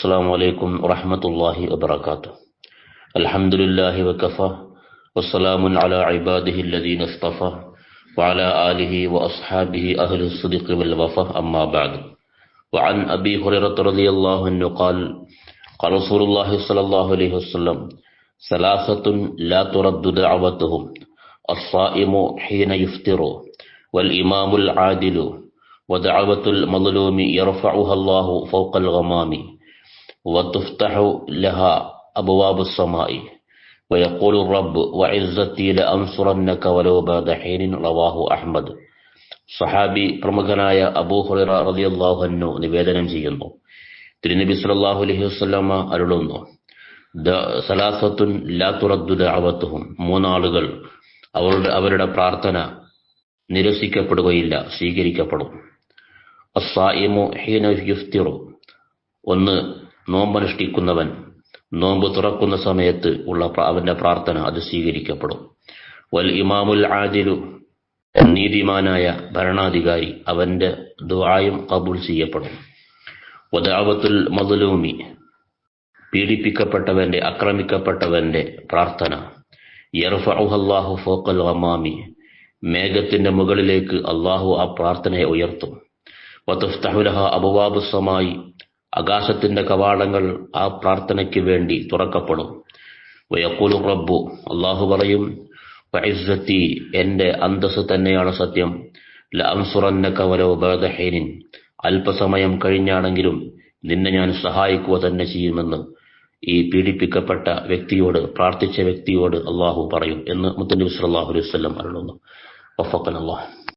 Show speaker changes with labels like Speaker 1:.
Speaker 1: السلام عليكم ورحمة الله وبركاته. الحمد لله وكفى والسلام على عباده الذين اصطفى وعلى آله وأصحابه أهل الصدق والوفاء أما بعد. وعن أبي هريرة رضي الله عنه قال قال رسول الله صلى الله عليه وسلم ثلاثة لا ترد دعوتهم الصائم حين يفطر والإمام العادل ودعوة المظلوم يرفعها الله فوق الغمام. وتفتح لها أبواب السماء ويقول الرب وعزتي لأنصرنك ولو بعد حين رواه أحمد സഹാബി പ്രമുഖനായ അബൂ ഹുറൈറ റളിയല്ലാഹു അൻഹു നിവേദനം ചെയ്യുന്നു തിരുനബി സല്ലല്ലാഹു അലൈഹി വസല്ലമ അരുളുന്നു സലാസത്തുൻ ലാ തുറദ്ദു ദഅവത്തുഹും മൂന്നാളുകൾ അവരുടെ അവരുടെ പ്രാർത്ഥന നിരസിക്കപ്പെടുകയില്ല സ്വീകരിക്കപ്പെടും അസ്സായിമു ഹീന യുഫ്തിറു ഒന്ന് നോമ്പനുഷ്ഠിക്കുന്നവൻ നോമ്പ് തുറക്കുന്ന സമയത്ത് ഉള്ള അവന്റെ പ്രാർത്ഥന അത് സ്വീകരിക്കപ്പെടും. വൽ ഇമാമുൽ ആദിലു നീതിമാനായ ഭരണാധികാരി അവന്റെ ദുആയും കബൂൽ ചെയ്യപ്പെടും. വദാവത്തുൽ മദലൂമി പീഡിപ്പിക്കപ്പെട്ടവന്റെ അക്രമിക്കപ്പെട്ടവന്റെ പ്രാർത്ഥന. യർഫഉഹല്ലാഹു ഫോക്കൽ ഗമാമി മേഘത്തിന്റെ മുകളിലേക്ക് അള്ളാഹു ആ പ്രാർത്ഥനയെ ഉയർത്തും. വതുഫ്തഹുലഹ അബുവാബു സമായി ആകാശത്തിന്റെ കവാടങ്ങൾ ആ പ്രാർത്ഥനയ്ക്ക് വേണ്ടി തുറക്കപ്പെടും. വയക്കുലു റബ്ബു അള്ളാഹു പറയും വൈസത്തി എന്റെ അന്തസ് തന്നെയാണ് സത്യം. ലഅൻസുറന്നക വലോ ബഅദ അല്പസമയം കഴിഞ്ഞാണെങ്കിലും നിന്നെ ഞാൻ സഹായിക്കുക തന്നെ ചെയ്യുമെന്ന് ഈ പീഡിപ്പിക്കപ്പെട്ട വ്യക്തിയോട് പ്രാർത്ഥിച്ച വ്യക്തിയോട് അള്ളാഹു പറയും എന്ന് മുത്തനബി സല്ലാഹു അലൈഹി വഫഖന അല്ലാഹ്